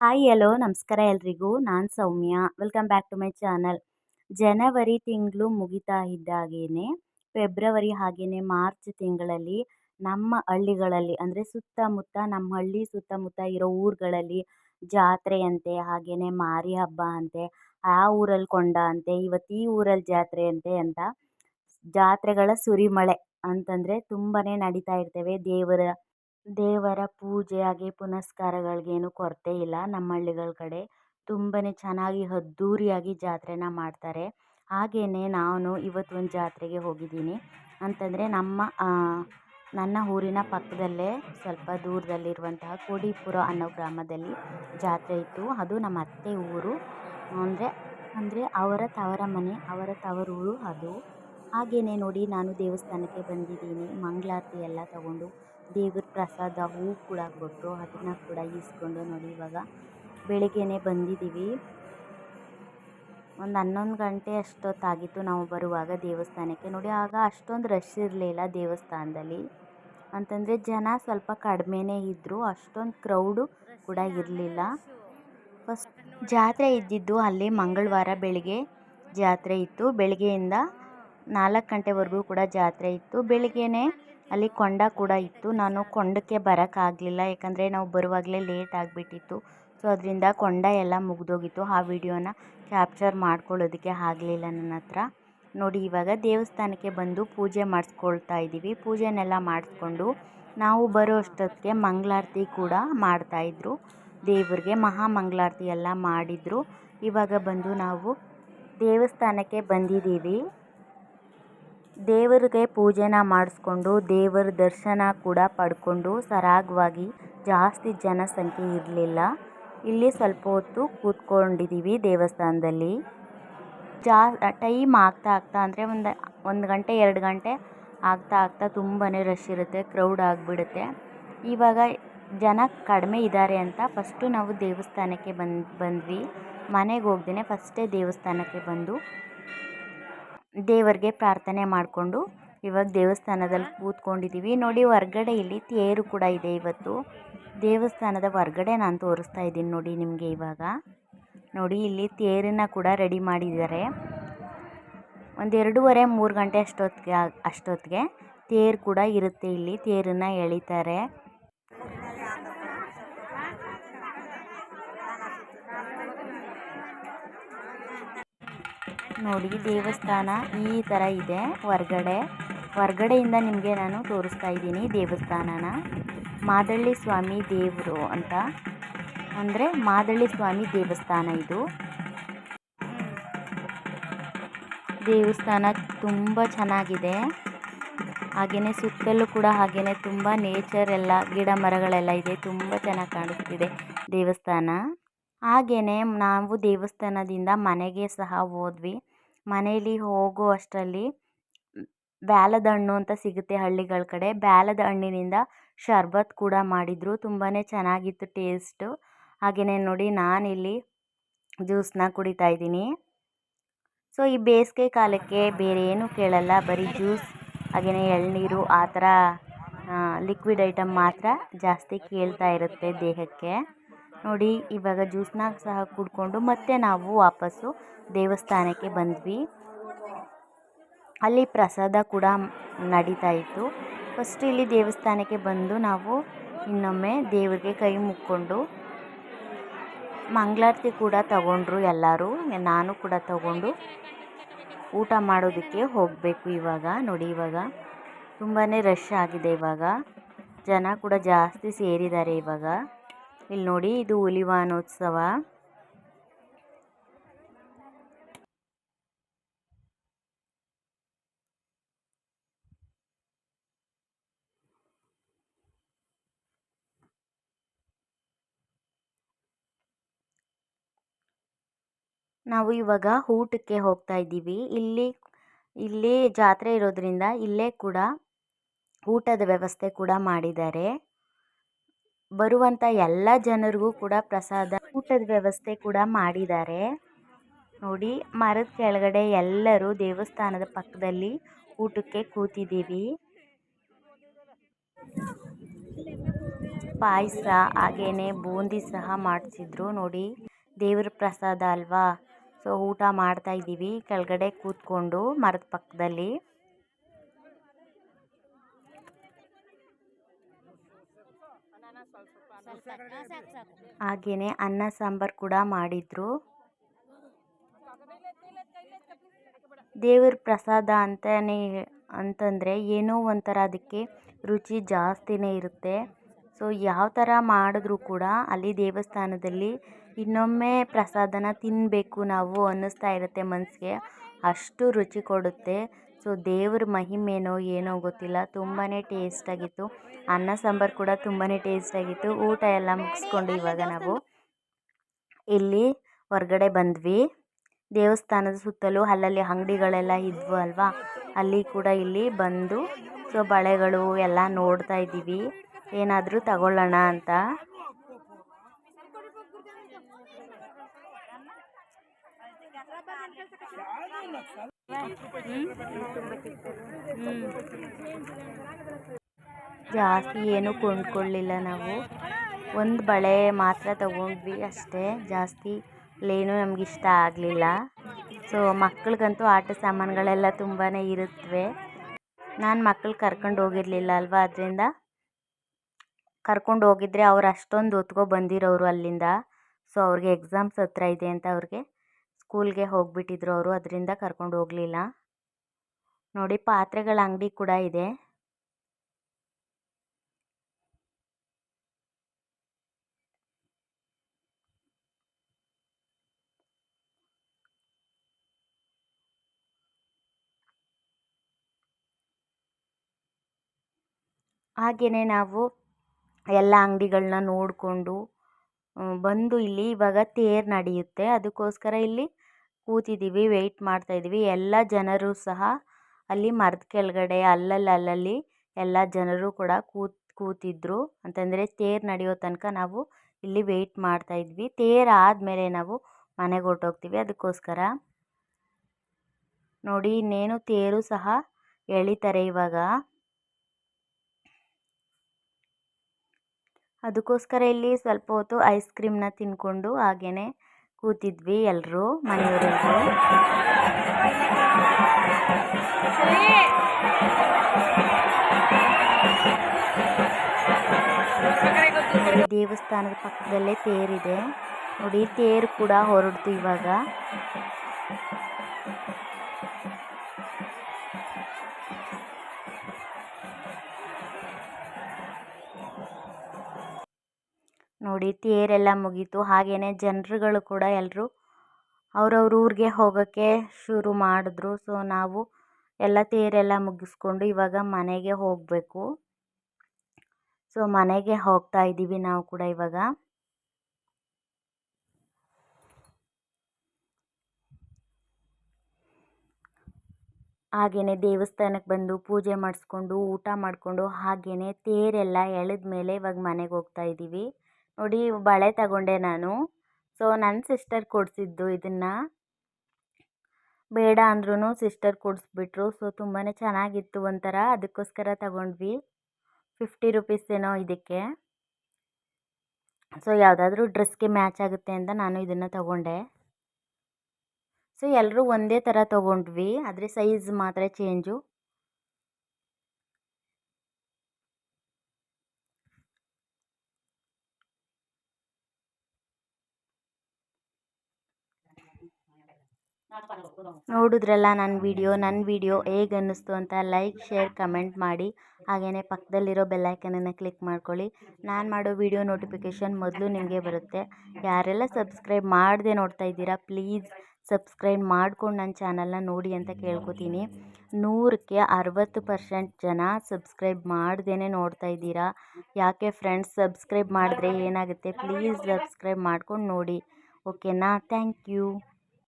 Hi, hello, ನಮಸ್ಕಾರ ಎಲ್ರಿಗೂ. ನಾನು Soumya. Welcome back to my channel ಜನವರಿ ತಿಂಗಳು ಮುಗಿತಾ ಇದ್ದಾಗೇನೆ ಫೆಬ್ರವರಿ ಹಾಗೆಯೇ ಮಾರ್ಚ್ ತಿಂಗಳಲ್ಲಿ ನಮ್ಮ ಹಳ್ಳಿಗಳಲ್ಲಿ, ಅಂದರೆ ಸುತ್ತಮುತ್ತ, ನಮ್ಮ ಹಳ್ಳಿ ಸುತ್ತಮುತ್ತ ಇರೋ ಊರುಗಳಲ್ಲಿ ಜಾತ್ರೆಯಂತೆ ಹಾಗೆಯೇ ಮಾರಿ ಹಬ್ಬ ಅಂತೆ, ಆ ಊರಲ್ಲಿ ಕೊಂಡ ಅಂತೆ ಇವತ್ತು ಈ ಊರಲ್ಲಿ ಜಾತ್ರೆ ಅಂತೆ ಅಂತ ಜಾತ್ರೆಗಳ ಸುರಿಮಳೆ ಅಂತಂದರೆ ತುಂಬಾ ನಡೀತಾ ಇರ್ತವೆ ದೇವರ ದೇವರ ಪೂಜೆ ಹಾಗೆ ಪುನಸ್ಕಾರಗಳಿಗೇನು ಕೊರತೆ ಇಲ್ಲ. ನಮ್ಮ ಹಳ್ಳಿಗಳ ಕಡೆ ತುಂಬನೇ ಚೆನ್ನಾಗಿ ಅದ್ದೂರಿಯಾಗಿ ಜಾತ್ರೆನ ಮಾಡ್ತಾರೆ. ಹಾಗೆಯೇ ನಾನು ಇವತ್ತು ಒಂದು ಜಾತ್ರೆಗೆ ಹೋಗಿದ್ದೀನಿ. ಅಂತಂದರೆ ನಮ್ಮ ನನ್ನ ಊರಿನ ಪಕ್ಕದಲ್ಲೇ ಸ್ವಲ್ಪ ದೂರದಲ್ಲಿರುವಂತಹ ಕೋಡಿಪುರ ಅನ್ನೋ ಗ್ರಾಮದಲ್ಲಿ ಜಾತ್ರೆ ಇತ್ತು. ಅದು ನಮ್ಮ ಅತ್ತೆ ಊರು. ಅಂದರೆ ಅಂದರೆ ಅವರ ತವರ ಮನೆ, ಅವರ ತವರೂರು ಅದು. ಹಾಗೆಯೇ ನೋಡಿ ನಾನು ದೇವಸ್ಥಾನಕ್ಕೆ ಬಂದಿದ್ದೀನಿ. ಮಂಗಳಾರತಿ ಎಲ್ಲ ತಗೊಂಡು ದೇವ್ರ ಪ್ರಸಾದ ಹೂ ಕೂಡ ಕೊಟ್ಟರು. ಅದನ್ನು ಕೂಡ ಈಸ್ಕೊಂಡು ನೋಡಿ ಇವಾಗ ಬೆಳಿಗ್ಗೆಯೇ ಬಂದಿದ್ದೀವಿ. ಒಂದು ಹನ್ನೊಂದು ಗಂಟೆ ಅಷ್ಟೊತ್ತಾಗಿತ್ತು ನಾವು ಬರುವಾಗ ದೇವಸ್ಥಾನಕ್ಕೆ. ನೋಡಿ ಆಗ ಅಷ್ಟೊಂದು ರಶ್ ಇರಲಿಲ್ಲ ದೇವಸ್ಥಾನದಲ್ಲಿ. ಅಂತಂದರೆ ಜನ ಸ್ವಲ್ಪ ಕಡಿಮೆನೇ ಇದ್ದರು ಅಷ್ಟೊಂದು ಕ್ರೌಡು ಕೂಡ ಇರಲಿಲ್ಲ. ಫಸ್ಟ್ ಜಾತ್ರೆ ಇದ್ದಿದ್ದು ಅಲ್ಲಿ ಮಂಗಳವಾರ ಬೆಳಿಗ್ಗೆ ಜಾತ್ರೆ ಇತ್ತು. ಬೆಳಗ್ಗೆಯಿಂದ ನಾಲ್ಕು ಗಂಟೆವರೆಗೂ ಕೂಡ ಜಾತ್ರೆ ಇತ್ತು. ಬೆಳಿಗ್ಗೆಯೇ ಅಲ್ಲಿ ಕೊಂಡ ಕೂಡ ಇತ್ತು. ನಾನು ಕೊಂಡಕ್ಕೆ ಬರೋಕ್ಕಾಗಲಿಲ್ಲ ಯಾಕಂದರೆ ನಾವು ಬರುವಾಗಲೇ ಲೇಟ್ ಆಗಿಬಿಟ್ಟಿತ್ತು. ಸೊ ಅದರಿಂದ ಕೊಂಡ ಎಲ್ಲ ಮುಗಿದೋಗಿತ್ತು. ಆ ವಿಡಿಯೋನ ಕ್ಯಾಪ್ಚರ್ ಮಾಡ್ಕೊಳ್ಳೋದಕ್ಕೆ ಆಗಲಿಲ್ಲ ನನ್ನ ಹತ್ರ. ನೋಡಿ, ಇವಾಗ ದೇವಸ್ಥಾನಕ್ಕೆ ಬಂದು ಪೂಜೆ ಮಾಡಿಸ್ಕೊಳ್ತಾ ಇದ್ದೀವಿ. ಪೂಜೆನೆಲ್ಲ ಮಾಡಿಸ್ಕೊಂಡು ನಾವು ಬರೋ ಅಷ್ಟೊತ್ತಿಗೆ ಮಂಗಳಾರತಿ ಕೂಡ ಮಾಡ್ತಾಯಿದ್ರು ದೇವ್ರಿಗೆ ಮಹಾಮಂಗಳಾರತಿ ಎಲ್ಲ ಮಾಡಿದರು. ಇವಾಗ ಬಂದು ನಾವು ದೇವಸ್ಥಾನಕ್ಕೆ ಬಂದಿದ್ದೀವಿ. ದೇವರಿಗೆ ಪೂಜೆನ ಮಾಡಿಸ್ಕೊಂಡು ದೇವರ ದರ್ಶನ ಕೂಡ ಪಡ್ಕೊಂಡು ಸರಾಗವಾಗಿ ಜಾಸ್ತಿ ಜನಸಂಖ್ಯೆ ಇರಲಿಲ್ಲ. ಇಲ್ಲಿ ಸ್ವಲ್ಪ ಹೊತ್ತು ಕೂತ್ಕೊಂಡಿದ್ದೀವಿ ದೇವಸ್ಥಾನದಲ್ಲಿ. ಜಾ, ಟೈಮ್ ಆಗ್ತಾ ಆಗ್ತಾ ಅಂದರೆ ಒಂದು ಒಂದು ಗಂಟೆ, ಎರಡು ಗಂಟೆ ಆಗ್ತಾ ಆಗ್ತಾ ತುಂಬಾ ರಶ್ ಇರುತ್ತೆ, ಕ್ರೌಡ್ ಆಗಿಬಿಡುತ್ತೆ. ಇವಾಗ ಜನ ಕಡಿಮೆ ಇದ್ದಾರೆ ಅಂತ ಫಸ್ಟು ನಾವು ದೇವಸ್ಥಾನಕ್ಕೆ ಬಂದು, ಬಂದ್ವಿ. ಮನೆಗೆ ಹೋಗ್ದೇ ಫಸ್ಟೇ ದೇವಸ್ಥಾನಕ್ಕೆ ಬಂದು ದೇವರಿಗೆ ಪ್ರಾರ್ಥನೆ ಮಾಡಿಕೊಂಡು ಇವಾಗ ದೇವಸ್ಥಾನದಲ್ಲಿ ಕೂತ್ಕೊಂಡಿದ್ದೀವಿ. ನೋಡಿ, ಹೊರ್ಗಡೆ ಇಲ್ಲಿ ತೇರು ಕೂಡ ಇದೆ ಇವತ್ತು. ದೇವಸ್ಥಾನದ ಹೊರ್ಗಡೆ ನಾನು ತೋರಿಸ್ತಾ ಇದ್ದೀನಿ ನೋಡಿ ನಿಮಗೆ ಇವಾಗ. ನೋಡಿ, ಇಲ್ಲಿ ತೇರನ್ನ ಕೂಡ ರೆಡಿ ಮಾಡಿದ್ದಾರೆ. ಒಂದು ಎರಡೂವರೆ ಮೂರು ಗಂಟೆ ಅಷ್ಟೊತ್ತಿಗೆ ಅಷ್ಟೊತ್ತಿಗೆ ತೇರು ಕೂಡ ಇರುತ್ತೆ ಇಲ್ಲಿ. ತೇರನ್ನು ಎಳಿತಾರೆ. ನೋಡಿ, ದೇವಸ್ಥಾನ ಈ ಥರ ಇದೆ, ಹೊರ್ಗಡೆ. ಹೊರ್ಗಡೆಯಿಂದ ನಿಮಗೆ ನಾನು ತೋರಿಸ್ತಾ ಇದ್ದೀನಿ ದೇವಸ್ಥಾನನ. ಮಾದಳ್ಳಿ ಸ್ವಾಮಿ ದೇವರು ಅಂತ. ಅಂದರೆ ಮಾದಳ್ಳಿ ಸ್ವಾಮಿ ದೇವಸ್ಥಾನ ಇದು. ದೇವಸ್ಥಾನ ತುಂಬ ಚೆನ್ನಾಗಿದೆ. ಹಾಗೆಯೇ ಸುತ್ತಲೂ ಕೂಡ ಹಾಗೆಯೇ ತುಂಬ ನೇಚರ್ ಎಲ್ಲ, ಗಿಡ ಮರಗಳೆಲ್ಲ ಇದೆ. ತುಂಬ ಚೆನ್ನಾಗಿ ಕಾಣಿಸ್ತಿದೆ ದೇವಸ್ಥಾನ. ಹಾಗೆಯೇ ನಾವು ದೇವಸ್ಥಾನದಿಂದ ಮನೆಗೆ ಸಹ ಹೋದ್ವಿ. ಮನೇಲಿ ಹೋಗೋ ಅಷ್ಟರಲ್ಲಿ ಬ್ಯಾಲದ ಹಣ್ಣು ಅಂತ ಸಿಗುತ್ತೆ ಹಳ್ಳಿಗಳ ಕಡೆ. ಬ್ಯಾಲದ ಹಣ್ಣಿನಿಂದ ಶರ್ಬತ್ ಕೂಡ ಮಾಡಿದರು. ತುಂಬಾ ಚೆನ್ನಾಗಿತ್ತು ಟೇಸ್ಟು ಹಾಗೆಯೇ ನೋಡಿ ನಾನಿಲ್ಲಿ ಜ್ಯೂಸನ್ನ ಕುಡಿತಾ ಇದ್ದೀನಿ. ಸೊ ಈ ಬೇಸಿಗೆ ಕಾಲಕ್ಕೆ ಬೇರೆ ಏನೂ ಕೇಳಲ್ಲ. ಬರೀ ಜ್ಯೂಸ್ ಹಾಗೆಯೇ ಎಳನೀರು ಆ ಥರ ಲಿಕ್ವಿಡ್ ಐಟಮ್ ಮಾತ್ರ ಜಾಸ್ತಿ ಕೇಳ್ತಾ ಇರುತ್ತೆ ದೇಹಕ್ಕೆ. ನೋಡಿ, ಇವಾಗ ಜ್ಯೂಸ್ನಾಗ ಸಹ ಕುಡ್ಕೊಂಡು ಮತ್ತೆ ನಾವು ವಾಪಸ್ಸು ದೇವಸ್ಥಾನಕ್ಕೆ ಬಂದ್ವಿ. ಅಲ್ಲಿ ಪ್ರಸಾದ ಕೂಡ ನಡೀತಾ ಇತ್ತು. ಫಸ್ಟ್ ಇಲ್ಲಿ ದೇವಸ್ಥಾನಕ್ಕೆ ಬಂದು ನಾವು ಇನ್ನೊಮ್ಮೆ ದೇವರಿಗೆ ಕೈ ಮುಕ್ಕೊಂಡು ಮಂಗಳಾರತಿ ಕೂಡ ತಗೊಂಡ್ರು ಎಲ್ಲರೂ. ನಾನು ಕೂಡ ತಗೊಂಡು ಊಟ ಮಾಡೋದಕ್ಕೆ ಹೋಗಬೇಕು ಇವಾಗ. ನೋಡಿ ಇವಾಗ ತುಂಬಾ ರಶ್ ಆಗಿದೆ ಇವಾಗ. ಜನ ಕೂಡ ಜಾಸ್ತಿ ಸೇರಿದ್ದಾರೆ ಇವಾಗ. ಇಲ್ಲಿ ನೋಡಿ ಇದು ಹುಲಿವಾನೋತ್ಸವ ನಾವು ಇವಾಗ ಊಟಕ್ಕೆ ಹೋಗ್ತಾ ಇದ್ದೀವಿ. ಇಲ್ಲಿ ಇಲ್ಲಿ ಜಾತ್ರೆ ಇರೋದ್ರಿಂದ ಇಲ್ಲೇ ಕೂಡ ಊಟದ ವ್ಯವಸ್ಥೆ ಕೂಡ ಮಾಡಿದ್ದಾರೆ. ಬರುವಂಥ ಎಲ್ಲ ಜನರಿಗೂ ಕೂಡ ಪ್ರಸಾದ, ಊಟದ ವ್ಯವಸ್ಥೆ ಕೂಡ ಮಾಡಿದ್ದಾರೆ. ನೋಡಿ, ಮರದ ಕೆಳಗಡೆ ಎಲ್ಲರೂ ದೇವಸ್ಥಾನದ ಪಕ್ಕದಲ್ಲಿ ಊಟಕ್ಕೆ ಕೂತಿದ್ದೀವಿ. ಪಾಯಸ, ಹಾಗೇನೆ ಬೂಂದಿ ಸಹ ಮಾಡಿಸಿದ್ರು. ನೋಡಿ, ದೇವ್ರ ಪ್ರಸಾದ ಅಲ್ವಾ? ಸೊ ಊಟ ಮಾಡ್ತಾ ಇದ್ದೀವಿ. ಕೆಳಗಡೆ ಕೂತ್ಕೊಂಡು ಮರದ ಪಕ್ಕದಲ್ಲಿ. ಹಾಗೇನೆ ಅನ್ನ, ಸಾಂಬಾರು ಕೂಡ ಮಾಡಿದ್ರು. ದೇವ್ರ ಪ್ರಸಾದ ಅಂತಾನೆ ಅಂತಂದರೆ ಏನೋ ಒಂಥರ ಅದಕ್ಕೆ ರುಚಿ ಜಾಸ್ತಿನೇ ಇರುತ್ತೆ. ಸೊ ಯಾವ ಥರ ಮಾಡಿದ್ರು ಕೂಡ ಅಲ್ಲಿ ದೇವಸ್ಥಾನದಲ್ಲಿ ಇನ್ನೊಮ್ಮೆ ಪ್ರಸಾದನ ತಿನ್ನಬೇಕು ನಾವು ಅನ್ನಿಸ್ತಾ ಇರುತ್ತೆ ಮನಸ್ಸಿಗೆ ಅಷ್ಟು ರುಚಿ ಕೊಡುತ್ತೆ. ಸೊ ದೇವ್ರ ಮಹಿಮೇನೋ ಏನೋ ಗೊತ್ತಿಲ್ಲ. ತುಂಬಾ ಟೇಸ್ಟಾಗಿತ್ತು ಅನ್ನ, ಸಾಂಬಾರು ಕೂಡ ತುಂಬಾ ಟೇಸ್ಟಾಗಿತ್ತು ಊಟ ಎಲ್ಲ ಮುಗಿಸ್ಕೊಂಡು ಇವಾಗ ನಾವು ಇಲ್ಲಿ ಹೊರಗಡೆ ಬಂದ್ವಿ. ದೇವಸ್ಥಾನದ ಸುತ್ತಲೂ ಅಲ್ಲಲ್ಲಿ ಅಂಗಡಿಗಳೆಲ್ಲ ಇದ್ವು ಅಲ್ವಾ? ಅಲ್ಲಿ ಕೂಡ ಇಲ್ಲಿ ಬಂದು ಸೊ, ಬಳೆಗಳು ಎಲ್ಲ ನೋಡ್ತಾ ಇದ್ದೀವಿ. ಏನಾದರೂ ತಗೊಳ್ಳೋಣ ಅಂತ. ಜಾಸ್ತಿ ಏನು ಕೊಂಡ್ಕೊಳ್ಳಿಲ್ಲ ನಾವು. ಒಂದು ಬಳೆ ಮಾತ್ರ ತಗೊಂಡ್ವಿ ಅಷ್ಟೇ. ಜಾಸ್ತಿ ಏನು ನಮ್ಗೆ ಇಷ್ಟ ಆಗಲಿಲ್ಲ. ಸೊ ಮಕ್ಳಿಗಂತೂ ಆಟ ಸಾಮಾನುಗಳೆಲ್ಲ ತುಂಬಾ ಇರುತ್ತವೆ ನಾನು ಮಕ್ಳು ಕರ್ಕೊಂಡು ಹೋಗಿರಲಿಲ್ಲ ಅಲ್ವಾ? ಅದರಿಂದ ಕರ್ಕೊಂಡು ಹೋಗಿದ್ರೆ ಅವ್ರು ಅಷ್ಟೊಂದು ಹೊತ್ಕೊ ಬಂದಿರೋರು ಅಲ್ಲಿಂದ. ಸೊ ಅವ್ರಿಗೆ ಎಕ್ಸಾಮ್ಸ್ ಹತ್ರ ಇದೆ ಅಂತ ಅವ್ರಿಗೆ ಸ್ಕೂಲ್ಗೆ ಹೋಗಿಬಿಟ್ಟಿದ್ರು ಅವರು. ಅದರಿಂದ ಕರ್ಕೊಂಡು ಹೋಗಲಿಲ್ಲ. ನೋಡಿ, ಪಾತ್ರೆಗಳ ಅಂಗಡಿ ಕೂಡ ಇದೆ. ಹಾಗೆಯೇ ನಾವು ಎಲ್ಲ ಅಂಗಡಿಗಳನ್ನ ನೋಡಿಕೊಂಡು ಬಂದು ಇಲ್ಲಿ ಇವಾಗ ತೇರು ನಡೆಯುತ್ತೆ. ಅದಕ್ಕೋಸ್ಕರ ಇಲ್ಲಿ ಕೂತಿದ್ದೀವಿ ವೆಯ್ಟ್ ಮಾಡ್ತಾಯಿದ್ದೀವಿ ಎಲ್ಲ ಜನರು ಸಹ ಅಲ್ಲಿ ಮರದ ಕೆಳಗಡೆ, ಅಲ್ಲಲ್ಲಿ ಅಲ್ಲಲ್ಲಿ ಎಲ್ಲ ಜನರು ಕೂಡ ಕೂತ್, ಕೂತಿದ್ರು. ಅಂತಂದರೆ ತೇರು ನಡೆಯೋ ತನಕ ನಾವು ಇಲ್ಲಿ ವೆಯ್ಟ್ ಮಾಡ್ತಾಯಿದ್ವಿ ತೇರು ಆದಮೇಲೆ ನಾವು ಮನೆಗೆ ಹೊರ್ಟೋಗ್ತೀವಿ. ಅದಕ್ಕೋಸ್ಕರ ನೋಡಿ, ಇನ್ನೇನು ತೇರು ಸಹ ಎಳಿತಾರೆ ಇವಾಗ. ಅದಕ್ಕೋಸ್ಕರ ಇಲ್ಲಿ ಸ್ವಲ್ಪ ಹೊತ್ತು ಐಸ್ ಕ್ರೀಮ್ನ ತಿನ್ಕೊಂಡು ಹಾಗೇ ಕೂತಿದ್ವಿ ಎಲ್ಲರೂ ಮನೆಯವರೆಲ್ಲರೂ ದೇವಸ್ಥಾನದ ಪಕ್ಕದಲ್ಲೇ ತೇರಿದೆ. ನೋಡಿ, ತೇರು ಕೂಡ ಹೊರಡ್ತು ಇವಾಗ. ನೋಡಿ ತೇರೆಲ್ಲ ಮುಗೀತು. ಹಾಗೆಯೇ ಜನರುಗಳು ಕೂಡ ಎಲ್ಲರೂ ಅವ್ರವ್ರ ಊರಿಗೆ ಹೋಗೋಕ್ಕೆ ಶುರು ಮಾಡಿದ್ರು. ಸೊ, ನಾವು ಎಲ್ಲ ತೇರೆಲ್ಲ ಮುಗಿಸ್ಕೊಂಡು ಇವಾಗ ಮನೆಗೆ ಹೋಗಬೇಕು. ಸೊ, ಮನೆಗೆ ಹೋಗ್ತಾ ಇದ್ದೀವಿ ನಾವು ಕೂಡ ಇವಾಗ. ಹಾಗೆಯೇ ದೇವಸ್ಥಾನಕ್ಕೆ ಬಂದು ಪೂಜೆ ಮಾಡಿಸ್ಕೊಂಡು, ಊಟ ಮಾಡಿಕೊಂಡು ಹಾಗೆಯೇ ತೇರೆಲ್ಲ ಎಳೆದ ಮೇಲೆ ಇವಾಗ ಮನೆಗೆ ಹೋಗ್ತಾ ಇದ್ದೀವಿ. ನೋಡಿ, ಬಳೆ ತಗೊಂಡೆ ನಾನು. ಸೊ ನನ್ನ ಸಿಸ್ಟರ್ ಕೊಡಿಸಿದ್ದು ಇದನ್ನು. ಬೇಡ ಅಂದ್ರೂ ಸಿಸ್ಟರ್ ಕೊಡಿಸ್ಬಿಟ್ರು. ಸೊ ತುಂಬಾ ಚೆನ್ನಾಗಿತ್ತು ಒಂಥರ. ಅದಕ್ಕೋಸ್ಕರ ತಗೊಂಡ್ವಿ. ಫಿಫ್ಟಿ ರುಪೀಸ್ ಏನೋ ಇದಕ್ಕೆ. ಸೊ ಯಾವುದಾದ್ರೂ ಡ್ರೆಸ್ಗೆ ಮ್ಯಾಚ್ ಆಗುತ್ತೆ ಅಂತ ನಾನು ಇದನ್ನು ತಗೊಂಡೆ. ಸೊ ಎಲ್ಲರೂ ಒಂದೇ ಥರ ತಗೊಂಡ್ವಿ. ಆದರೆ ಸೈಜ್ ಮಾತ್ರ ಚೇಂಜು ನೋಡಿದ್ರಲ್ಲ ನನ್ನ ವಿಡಿಯೋ ನನ್ನ ವಿಡಿಯೋ ಹೇಗೆ ಅನ್ನಿಸ್ತು ಅಂತ ಲೈಕ್ ಶೇರ್ ಕಮೆಂಟ್ ಮಾಡಿ. ಹಾಗೆಯೇ ಪಕ್ಕದಲ್ಲಿರೋ ಬೆಲ್ಲೈಕನನ್ನು ಕ್ಲಿಕ್ ಮಾಡ್ಕೊಳ್ಳಿ. ನಾನು ಮಾಡೋ ವಿಡಿಯೋ ನೋಟಿಫಿಕೇಷನ್ ಮೊದಲು ನಿಮಗೆ ಬರುತ್ತೆ. ಯಾರೆಲ್ಲ ಸಬ್ಸ್ಕ್ರೈಬ್ ಮಾಡದೆ ನೋಡ್ತಾ ಇದ್ದೀರಾ ಪ್ಲೀಸ್ ಸಬ್ಸ್ಕ್ರೈಬ್ ಮಾಡ್ಕೊಂಡು ನನ್ನ ಚಾನಲ್ನ ನೋಡಿ ಅಂತ ಕೇಳ್ಕೊತೀನಿ. ನೂರಕ್ಕೆ ಅರವತ್ತು ಪರ್ಸೆಂಟ್ ಜನ ಸಬ್ಸ್ಕ್ರೈಬ್ ಮಾಡ್ದೇ ನೋಡ್ತಾ ಇದ್ದೀರಾ. ಯಾಕೆ ಫ್ರೆಂಡ್ಸ್ ಸಬ್ಸ್ಕ್ರೈಬ್ ಮಾಡಿದ್ರೆ ಏನಾಗುತ್ತೆ? ಪ್ಲೀಸ್ ಸಬ್ಸ್ಕ್ರೈಬ್ ಮಾಡ್ಕೊಂಡು ನೋಡಿ. ಓಕೆನಾ ಥ್ಯಾಂಕ್ ಯು